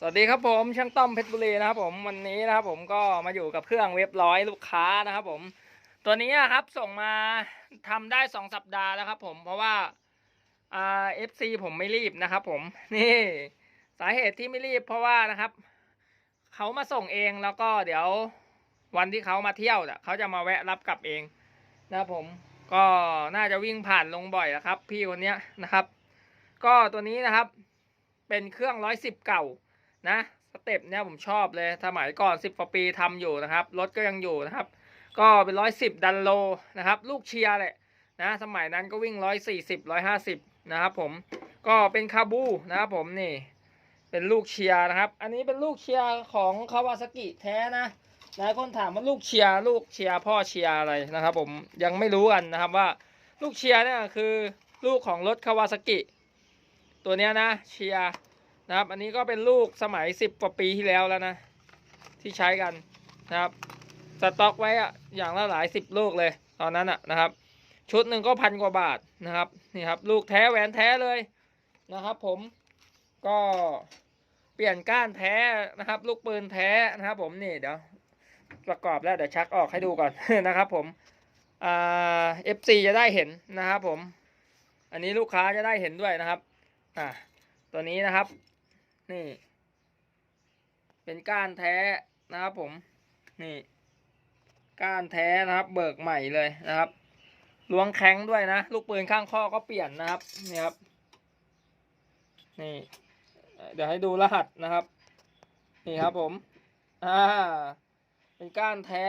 สวัสดีครับผมช่างต้อมเพชรบุรีนะครับผมวันนี้นะครับผมก็มาอยู่กับเครื่องเว็บร้อยลูกค้านะครับผม ตัวนี้นะครับส่งมาทำได้สองสัปดาห์แล้วครับผมเพราะว่าอ่าเอฟซีผมไม่รีบนะครับผมนี่สาเหตุที่ไม่รีบเพราะว่านะครับเขามาส่งเองแล้วก็เดี๋ยววันที่เขามาเที่ยวเขาจะมาแวะรับกลับเองนะครับผมก็น่าจะวิ่งผ่านลงบ่อยแล้วครับ พี่คนนี้นะครับ ก็ตัวนี้นะครับ เป็นเครื่องร้อยสิบเก่า นะสเต็ปเนี่ยผมชอบเลยสมัยก่อนสิบกว่าปีทำอยู่นะครับรถก็ยังอยู่นะครับ ก็เป็นร้อยสิบดันโลนะครับ ลูกเชียร์แหละนะสมัยนั้นก็วิ่งร้อยสี่สิบร้อยห้าสิบนะครับผมก็เป็นคาบูนะครับผมนี่ เป็นลูกเชียร์นะครับ อันนี้เป็นลูกเชียร์ของคาวาซากิแท้นะหลายคนถามว่าลูกเชียร์ลูกเชียร์พ่อเชียร์อะไรนะครับ ผมยังไม่รู้กันนะครับว่าลูกเชียร์เนี่ยคือลูกของรถคาวาซากิตัวเนี้ยนะเชียร์ นะครับ อันนี้ก็เป็นลูกสมัยสิบกว่าปีที่แล้วแล้วนะ ที่ใช้กันนะครับ สต็อกไว้อะอย่างละหลายสิบลูกเลย ตอนนั้นอะนะครับ ชุดหนึ่งก็พันกว่าบาทนะครับนี่ครับ ลูกแท้แหวนแท้เลยนะครับ ผมก็เปลี่ยนก้านแท้นะครับ ลูกปืนแท้นะครับ ผมนี่เดี๋ยวประกอบแล้วเดี๋ยวชักออกให้ดูก่อนนะครับ ผมอ่า FC จะได้เห็นนะครับ ผม อันนี้ลูกค้าจะได้เห็นด้วยนะครับ อ่าตัวนี้นะครับ นี่ เป็นก้านแท้นะครับผม นี่ ก้านแท้นะครับเบิกใหม่เลยนะครับล้วงแข้งด้วยนะ ลูกปืนข้างข้อก็เปลี่ยนนะครับ นี่ครับ นี่ เดี๋ยวให้ดูรหัสนะครับ นี่ครับผม อ่า เป็นก้านแท้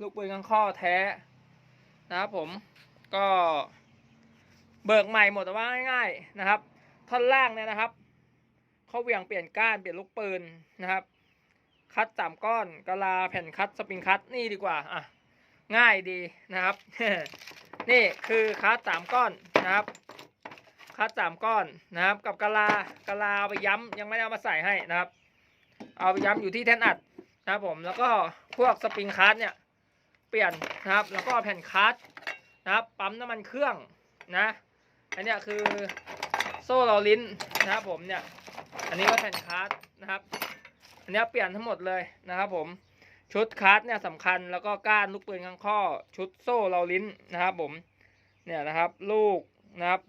ลูกปืนข้างข้อแท้ นะครับผม ก็เบิกใหม่หมดแต่ว่าง่ายๆนะครับ ท่อนล่างเนี่ยนะครับ เขาเวียงเปลี่ยนก้านเปลี่ยนลูกปืนนะครับ คัดสามก้อนกะลาแผ่นคัดสปริงคัดนี่ดีกว่าอะง่ายดีนะครับ นี่คือคัดสามก้อนนะครับ คัดสามก้อนนะครับ กับกะลากะลาเอาไปย้ำยังไม่ได้เอามาใส่ให้นะครับ เอาไปย้ำอยู่ที่แท่นอัดนะครับผมแล้วก็พวกสปริงคัดเนี่ยเปลี่ยนนะครับ แล้วก็แผ่นคัดนะครับ ปั๊มน้ำมันเครื่องนะอันนี้คือโซ่ลอลิ้นนะครับผมเนี่ย อันนี้ก็แผ่นคาร์ดนะครับ อันนี้เปลี่ยนทั้งหมดเลยนะครับ ผม ชุดคาร์ดเนี่ยสำคัญแล้วก็ก้านลูกปืนข้างข้อ ชุดโซ่เราลิ้นนะครับ ผม เนี่ยนะครับ ลูกนะครับ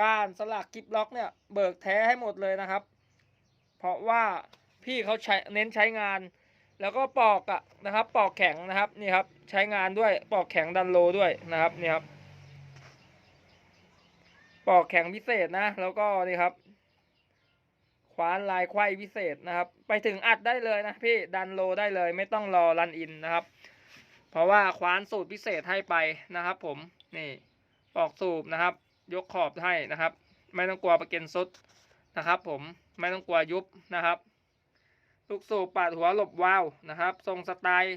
ก้านสลักกิฟล็อกเนี่ยเบิกแท้ให้หมดเลยนะครับ เพราะว่าพี่เขาใช้เน้นใช้งาน แล้วก็ปอกอะนะครับ ปอกแข็งนะครับนี่ครับ ใช้งานด้วยปอกแข็งดันโลด้วยนะครับนี่ครับปอกแข็งพิเศษนะ แล้วก็นี่ครับ คว้านลายไขว้พิเศษนะครับ ไปถึงอัดได้เลยนะพี่ดันโลได้เลยไม่ต้องรอรันอินนะครับ เพราะว่าคว้านสูตรพิเศษให้ไปนะครับ ผมนี่ปอกสูบนะครับ ยกขอบให้นะครับ ไม่ต้องกลัวประเก็นซุดนะครับ ผมไม่ต้องกลัวยุบนะครับลูกสูบปาดหัวหลบวาวนะครับ ทรงสไตล์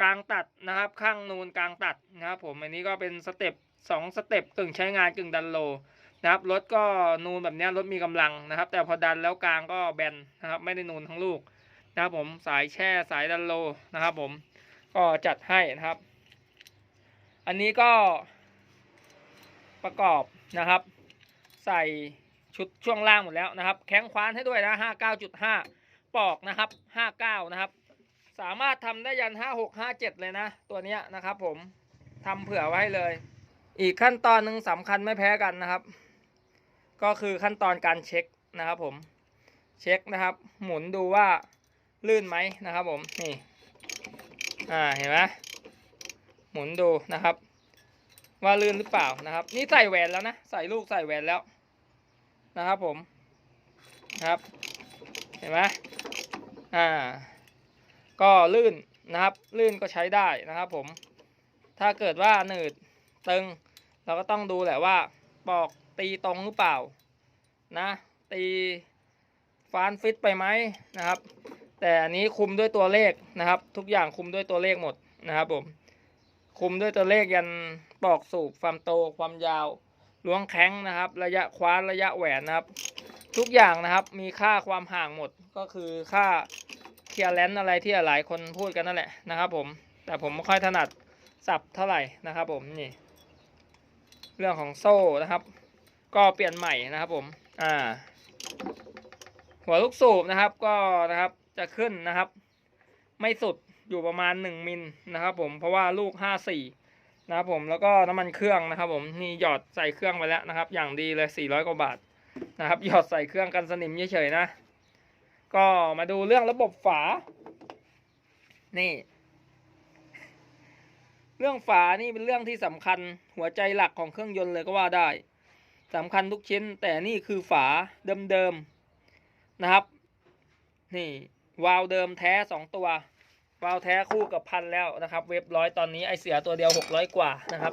กลางตัดนะครับ ข้างนูนกลางตัดนะครับ ผมอันนี้ก็เป็นสเต็ปสองสเต็ปกึ่งใช้งานกึ่งดันโล นะครับรถก็นูนแบบนี้รถมีกำลังนะครับ แต่พอดันแล้วกลางก็แบนนะครับ ไม่ได้นูนทั้งลูกนะครับผมสายแช่สายดันโลนะครับ ผมก็จัดให้นะครับ อันนี้ก็ประกอบนะครับ ใส่ชุดช่วงล่างหมดแล้วนะครับ แข้งคว้านให้ด้วยนะห้าเก้าจุดห้าปอกนะครับห้าเก้านะครับ สามารถทำได้ยันห้าหกห้าเจ็ดเลยนะ ตัวเนี้ยนะครับ ผมทำเผื่อไว้เลย อีกขั้นตอนหนึ่งสำคัญไม่แพ้กันนะครับ ก็คือขั้นตอนการเช็คนะครับผมเช็คนะครับ หมุนดูว่าลื่นไหมนะครับผมนี่อ่าเห็นไหมหมุนดูนะครับ ว่าลื่นหรือเปล่านะครับ นี่ใส่แหวนแล้วนะใส่ลูกใส่แหวนแล้วนะครับผมนะครับ เห็นไหมอ่า ก็ลื่นนะครับ ลื่นก็ใช้ได้นะครับผมถ้าเกิดว่าหนืดตึง เราก็ต้องดูแหละว่าปอก ตีตรงหรือเปล่านะตีฟานฟิตไปไหมนะครับ แต่อันนี้คุมด้วยตัวเลขนะครับ ทุกอย่างคุมด้วยตัวเลขหมดนะครับผมคุมด้วยตัวเลขยันปอกสูบความโตความยาวล้วงแข้งนะครับ ระยะคว้านระยะแหวนนะครับ ทุกอย่างนะครับมีค่าความห่างหมดก็คือค่าเคลียร์แลนอะไรที่หลายคนพูดกันนั่นแหละนะครับ ผมแต่ผมไม่ค่อยถนัดสับเท่าไหร่นะครับ ผมนี่ เรื่องของโซ่นะครับ ก็เปลี่ยนใหม่นะครับผม อ่า หัวลูกสูบนะครับ ก็นะครับจะขึ้นนะครับ ไม่สุดอยู่ประมาณหนึ่งมิลนะครับ ผมเพราะว่าลูกห้าสี่นะครับผมแล้วก็น้ำมันเครื่องนะครับ ผมนี่หยอดใส่เครื่องไปแล้วนะครับ อย่างดีเลยสี่ร้อยกว่าบาทนะครับ หยอดใส่เครื่องกันสนิมเฉยๆนะ ก็มาดูเรื่องระบบฝา นี่ เรื่องฝานี่เป็นเรื่องที่สำคัญหัวใจหลักของเครื่องยนต์เลยก็ว่าได้ สำคัญทุกชิ้น แต่นี่คือฝาเดิมๆนะครับ นี่วาล์วเดิมแท้สองตัว วาล์วแท้คู่กับพันแล้วนะครับ เว็บร้อยตอนนี้ไอเสียตัวเดียวหกร้อยกว่านะครับ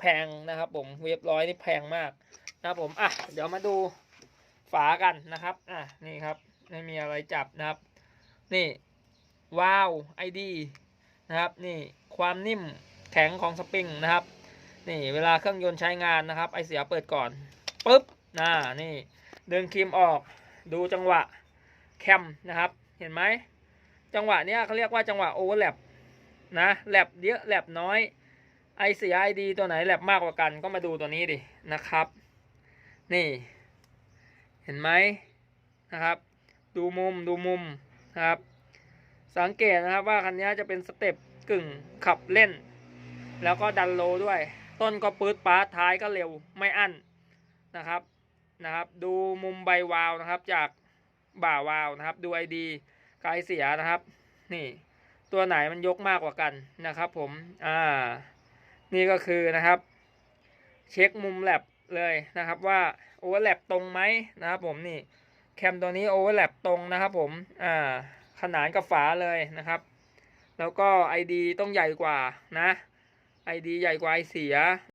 แพงนะครับ ผมเว็บร้อยนี่แพงมากนะครับผมอะเดี๋ยวมาดูฝากันนะครับอะนี่ครับไม่มีอะไรจับนะครับ นี่วาล์วไอดีนะครับนี่ความนิ่มแข็งของสปริงนะครับ นี่เวลาเครื่องยนต์ใช้งานนะครับ ไอเสียเปิดก่อนปุ๊บน่านี่ดึงครีมออก ดูจังหวะแคมนะครับ เห็นไหมจังหวะเนี้ยเขาเรียกว่าจังหวะโอเวอร์แลปนะแลบเยอะแลบน้อยไอเสียไอดีตัวไหนแลบมากกว่ากันก็มาดูตัวนี้ดินะครับ นี่ เห็นไหมนะครับ ดูมุมดูมุมนะครับ สังเกตนะครับว่าคันนี้จะเป็นสเต็ปกึ่งขับเล่น แล้วก็ดันโลด้วย ต้นก็ปื๊ดปาท้ายก็เร็วไม่อั้นนะครับนะครับ ดูมุมใบวาวนะครับ จากบ่าวาวนะครับ ดูไอดีกายเสียนะครับ นี่ ตัวไหนมันยกมากกว่ากันนะครับ ผมอ่านี่ก็คือนะครับ เช็คมุมแลบเลยนะครับ ว่าโอเวอร์แลปตรงไหมนะครับ ผมนี่แคมตัวนี้โอเวอร์แลปตรงนะครับผมอ่าขนานกับฝาเลยนะครับ แล้วก็ ID ต้องใหญ่กว่านะ ID ใหญ่กว่าไอเสีย